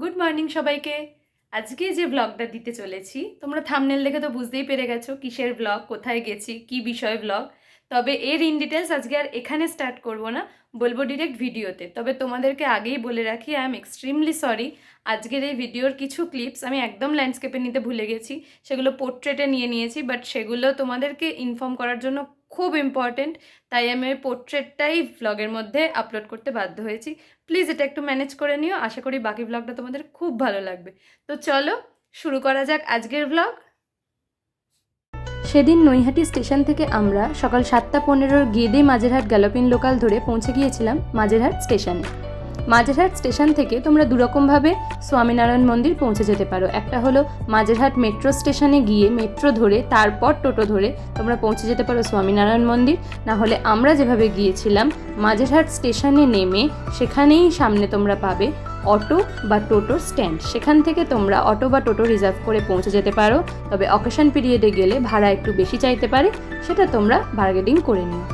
Good morning সবাইকে। আজকে যে ব্লগটা দিতে চলেছি তোমরা থামনেল দেখে তো বুঝতেই পেরে গেছো কিসের ব্লগ কোথায় গেছি কি বিষয় ব্লগ তবে এর ইন ডিটেলস আজকে আর এখানে স্টার্ট করব না, বলব ডিরেক্ট ভিডিওতে। তবে তোমাদেরকে আগেই বলে রাখি আই এম এক্সট্রিমলি সরি আজকের এই ভিডিওর কিছু ক্লিপস আমি একদম ল্যান্ডস্কেপে নিতে ভুলে গেছি। সেগুলো পোর্ট্রেটে নিয়ে নিয়েছি বাট সেগুলো তোমাদেরকে ইনফর্ম করার জন্য খুব ইম্পর্টেন্ট তাই আমি ওই পোর্ট্রেটটাই ভ্লগের মধ্যে আপলোড করতে বাধ্য হয়েছি। প্লিজ এটা একটু ম্যানেজ করে নিও। আশা করি বাকি ব্লগটা তোমাদের খুব ভালো লাগবে। তো চলো, শুরু করা যাক আজকের ব্লগ সেদিন নৈহাটি স্টেশন থেকে আমরা সকাল সাতটা পনেরোর গেদে মাঝেরহাট গ্যালোপিন লোকাল ধরে পৌঁছে গিয়েছিলাম মাঝেরহাট স্টেশনে। মাঝেরহাট স্টেশন থেকে তোমরা দুরকমভাবে স্বামীনারায়ণ মন্দির পৌঁছে যেতে পারো। একটা হলো মাঝেরহাট মেট্রো স্টেশনে গিয়ে মেট্রো ধরে, তারপর টোটো ধরে তোমরা পৌঁছে যেতে পারো স্বামীনারায়ণ মন্দির। না হলে আমরা যেভাবে গিয়েছিলাম, মাঝেরহাট স্টেশনে নেমে সেখানেই সামনে তোমরা পাবে অটো বা টোটো স্ট্যান্ড। সেখান থেকে তোমরা অটো বা টোটো রিজার্ভ করে পৌঁছে যেতে পারো। তবে অকেশন পিরিয়ডে গেলে ভাড়া একটু বেশি চাইতে পারে, সেটা তোমরা বার্গেনিং করে নিও।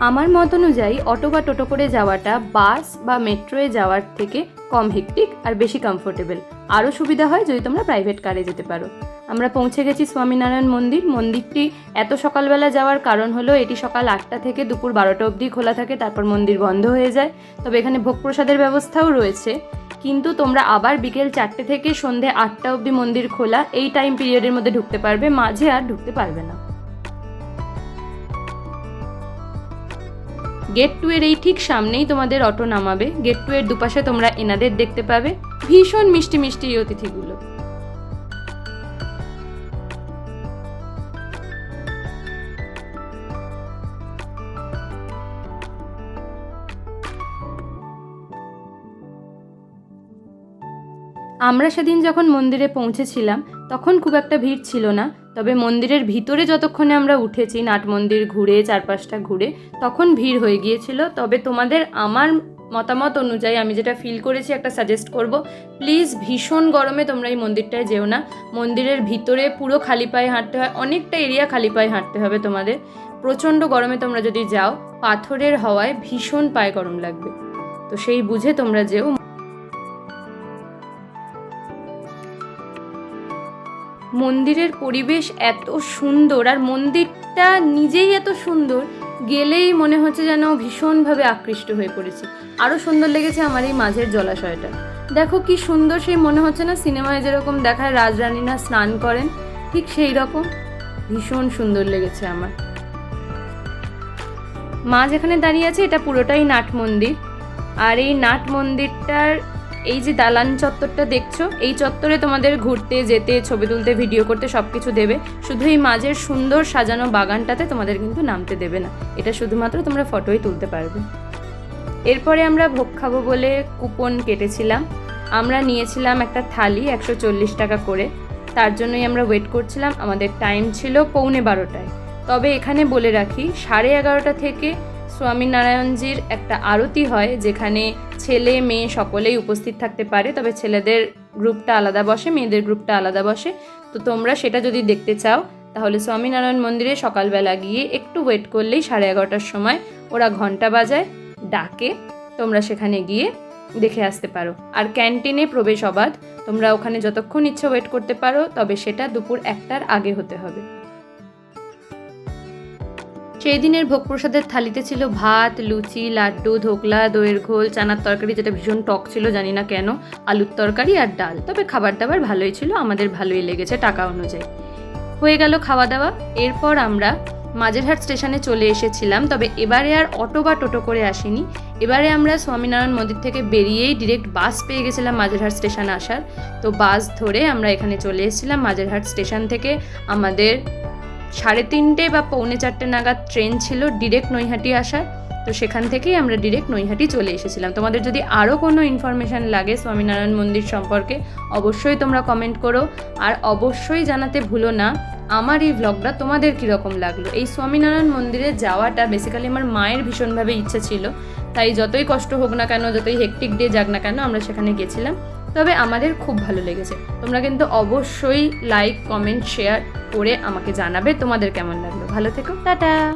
আমার মত অনুযায়ী অটো বা টোটো করে যাওয়াটা বাস বা মেট্রোয়ে যাওয়ার থেকে কম হেকটিক আর বেশি কমফোর্টেবল আরও সুবিধা হয় যদি তোমরা প্রাইভেট কারে যেতে পারো। আমরা পৌঁছে গেছি স্বামীনারায়ণ মন্দির। মন্দিরটি এত সকালবেলা যাওয়ার কারণ হলো এটি সকাল আটটা থেকে দুপুর বারোটা অবধি খোলা থাকে, তারপর মন্দির বন্ধ হয়ে যায়। তবে এখানে ভোগ প্রসাদের ব্যবস্থাও রয়েছে। কিন্তু তোমরা আবার বিকেল চারটে থেকে সন্ধে আটটা অবধি মন্দির খোলা, এই টাইম পিরিয়ডের মধ্যে ঢুকতে পারবে। মাঝে আর ঢুকতে পারবে না। গেট টু এর এই ঠিক সামনেই তোমাদের অটো নামাবে। গেট টু এর দুপাশে তোমরা এনাদের দেখতে পাবে। ভীষণ মিষ্টি মিষ্টি এই অতিথিগুলো। আমরা সেদিন যখন মন্দিরে পৌঁছেছিলাম, তখন খুব একটা ভিড় ছিল না। তবে মন্দিরের ভিতরে যতক্ষণে আমরা উঠেছি, নাট মন্দির ঘুরে, চারপাশটা ঘুরে, তখন ভিড় হয়ে গিয়েছিল। তবে তোমাদের আমার মতামত অনুযায়ী আমি যেটা ফিল করেছি, একটা সাজেস্ট করব প্লিজ ভীষণ গরমে তোমরা এই মন্দিরটায় যেও না। মন্দিরের ভিতরে পুরো খালি পায়ে হাঁটতে হয়, অনেকটা এরিয়া খালি পায়ে হাঁটতে হবে তোমাদের। প্রচণ্ড গরমে তোমরা যদি যাও, পাথরের হওয়ায় ভীষণ পায়ে গরম লাগবে। তো সেই বুঝে তোমরা যেও মন্দিরের পরিবেশ এত সুন্দর আর মন্দিরটা নিজেই এত সুন্দর, গেলেই মনে হচ্ছে যেন ভীষণভাবে আকৃষ্ট হয়ে পড়েছি। আরও সুন্দর লেগেছে আমার এই মাঝের জলাশয়টা। দেখো কি সুন্দর সেই মনে হচ্ছে না সিনেমায় যেরকম দেখায় রাজরানীরা স্নান করেন, ঠিক সেই রকম। ভীষণ সুন্দর লেগেছে আমার। মা যেখানে দাঁড়িয়ে আছে, এটা পুরোটাই নাট মন্দির। আর এই নাট মন্দিরটার এই যে দালান চত্বরটা দেখছ, এই চত্বরে তোমাদের ঘুরতে, যেতে, ছবি তুলতে ভিডিও করতে সব কিছু দেবে। শুধু এই মাঝের সুন্দর সাজানো বাগানটাতে তোমাদের কিন্তু নামতে দেবে না। এটা শুধুমাত্র তোমরা ফটোই তুলতে পারবে। এরপরে আমরা ভোগ খাব বলে কুপন কেটেছিলাম। আমরা নিয়েছিলাম একটা থালি একশো চল্লিশ টাকা করে। তার জন্যই আমরা ওয়েট করছিলাম। আমাদের টাইম ছিল পৌনে বারোটায়। তবে এখানে বলে রাখি, সাড়ে এগারোটা থেকে স্বামীনারায়ণজির একটা আরতি হয়, যেখানে ছেলে, মেয়ে সকলেই উপস্থিত থাকতে পারে। তবে ছেলেদের গ্রুপটা আলাদা বসে, মেয়েদের গ্রুপটা আলাদা বসে। তো তোমরা সেটা যদি দেখতে চাও, তাহলে স্বামীনারায়ণ মন্দিরে সকালবেলা গিয়ে একটু ওয়েট করলেই সাড়ে এগারোটার সময় ওরা ঘণ্টা বাজায়, ডাকে। তোমরা সেখানে গিয়ে দেখে আসতে পারো। আর ক্যান্টিনে প্রবেশ অবাধ। তোমরা ওখানে যতক্ষণ ইচ্ছে ওয়েট করতে পারো, তবে সেটা দুপুর একটার আগে হতে হবে। সেই দিনের ভোগ প্রসাদের থালিতে ছিল ভাত, লুচি, লাড্ডু, ধোকলা, দইয়ের ঘোল, চানার তরকারি, যেটা ভীষণ টক ছিল, জানি না কেন, আলুর তরকারি আর ডাল। তবে খাবার দাবার ভালোই ছিল, আমাদের ভালোই লেগেছে টাকা অনুযায়ী। হয়ে গেল খাওয়া দাওয়া এরপর আমরা মাঝেরহাট স্টেশনে চলে এসেছিলাম, তবে এবারে আর অটো বা টোটো করে আসিনি। এবারে আমরা স্বামীনারায়ণ মন্দির থেকে বেরিয়েই ডিরেক্ট বাস পেয়ে গেছিলাম মাঝেরহাট স্টেশন আসার। তো বাস ধরে আমরা এখানে চলে এসেছিলাম মাঝেরহাট স্টেশন থেকে আমাদের সাড়ে তিনটে বা পৌনে চারটে নাগাদ ট্রেন ছিল ডিরেক্ট নৈহাটি আসার। তো সেখান থেকেই আমরা ডিরেক্ট নৈহাটি চলে এসেছিলাম। তোমাদের যদি আরও কোনো ইনফরমেশান লাগে স্বামীনারায়ণ মন্দির সম্পর্কে, অবশ্যই তোমরা কমেন্ট করো। আর অবশ্যই জানাতে ভুলো না, আমার এই ভ্লগটা তোমাদের কীরকম লাগল? এই স্বামীনারায়ণ মন্দিরে যাওয়াটা বেসিক্যালি আমার মায়ের ভীষণভাবে ইচ্ছে ছিল। তাই যতই কষ্ট হোক না কেন, যতই হেকটিক ডে যাক না কেন, আমরা সেখানে গেছিলাম। তবে আমাদের খুব ভালো লেগেছে। তোমরা কিন্তু অবশ্যই লাইক কমেন্ট শেয়ার করে আমাকে জানাবে তোমাদের কেমন লাগল। ভালো থেকো, টাটা!